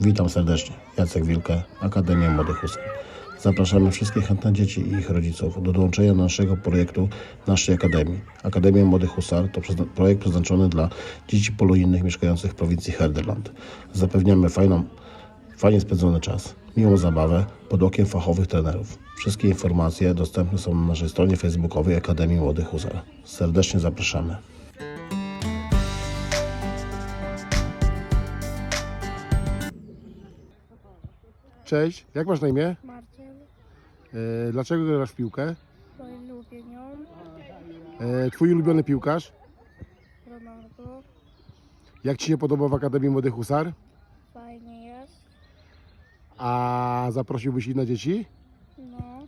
Witam serdecznie. Jacek Wilke, Akademia Młodych Husar. Zapraszamy wszystkich chętnych dzieci i ich rodziców do dołączenia do naszego projektu naszej Akademii. Akademia Młodych Husar to projekt przeznaczony dla dzieci polonijnych mieszkających w prowincji Herderland. Zapewniamy fajną, fajnie spędzony czas, miłą zabawę pod okiem fachowych trenerów. Wszystkie informacje dostępne są na naszej stronie facebookowej Akademii Młodych Husar. Serdecznie zapraszamy. Cześć, jak masz na imię? Marcin, E, dlaczego grasz w piłkę? bo lubię nią, E, twój ulubiony piłkarz? Ronaldo, Jak Ci się podoba w Akademii Młodych Husar? fajnie jest, A zaprosiłbyś inne dzieci? no,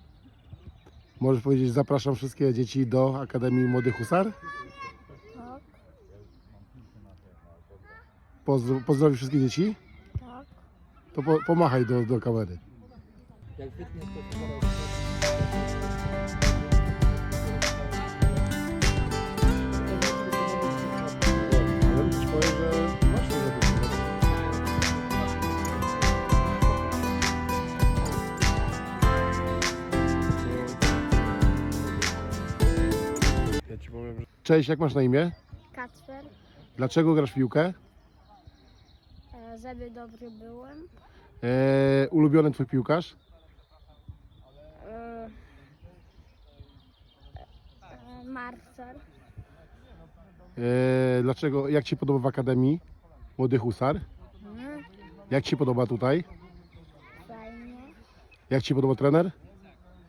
Możesz powiedzieć, zapraszam wszystkie dzieci do Akademii Młodych Husar? tak, Pozdro, pozdrowisz wszystkie dzieci? To po, pomachaj do, do kamery. Ale ci powiem, że masz Ja ci powiem, że... Cześć, jak masz na imię? Kacper, Dlaczego grasz w piłkę? Żeby dobry byłem, E, ulubiony twój piłkarz? e, e, Marcel, E, dlaczego, jak Ci się podoba w Akademii Młodych Husar? mm, Jak Ci się podoba tutaj? fajnie, Jak Ci się podoba trener?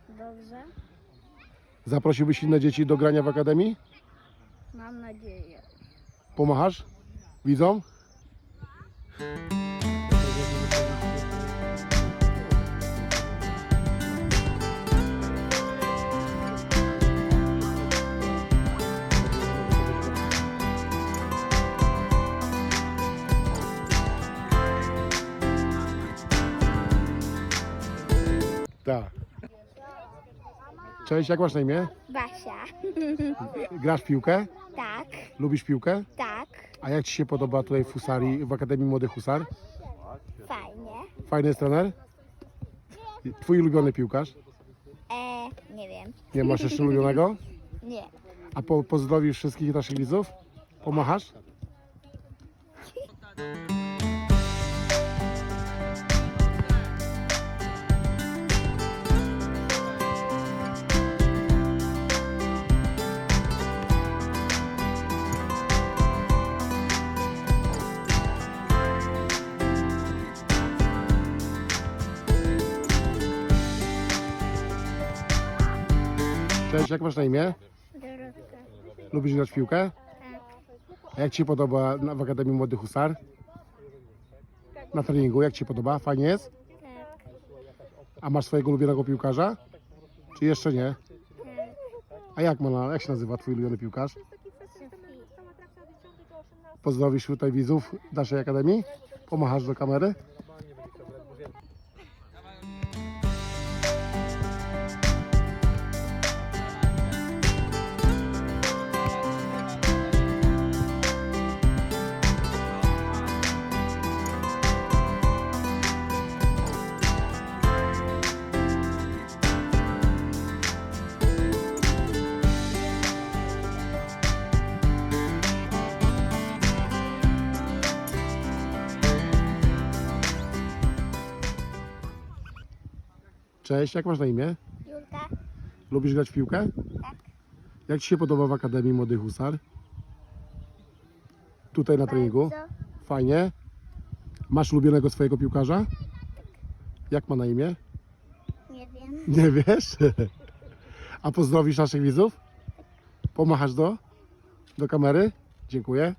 dobrze, Zaprosiłbyś inne dzieci do grania w Akademii? mam nadzieję. Pomachasz? Widzą? Tak. Cześć, jak masz na imię? Basia, Grasz w piłkę? tak, Lubisz piłkę? tak, A jak Ci się podoba tutaj w Husarii, w Akademii Młodych Husar? fajnie, Fajny jest trener? Twój ulubiony piłkarz? e, nie wiem, Nie masz jeszcze ulubionego? nie, A po, pozdrowisz wszystkich naszych widzów? Pomachasz? Cześć, jak masz na imię? Dorotka, Lubisz grać w piłkę? tak, A jak Ci się podoba na- w Akademii Młodych Husar? Na treningu, jak Ci się podoba? Fajnie jest? tak, A masz swojego ulubionego piłkarza? Czy jeszcze nie? tak, A jak, ma na, jak się nazywa Twój ulubiony piłkarz? Pozdrowisz tutaj widzów naszej Akademii? Pomachasz do kamery? Cześć, jak masz na imię? Julka, Lubisz grać w piłkę? Tak. Jak Ci się podoba w Akademii Młodych Husar? Tutaj na treningu? bardzo, Fajnie. Masz ulubionego swojego piłkarza? Jak ma na imię? nie wiem, Nie wiesz? A pozdrowisz naszych widzów? Pomachasz do, do kamery? Dziękuję.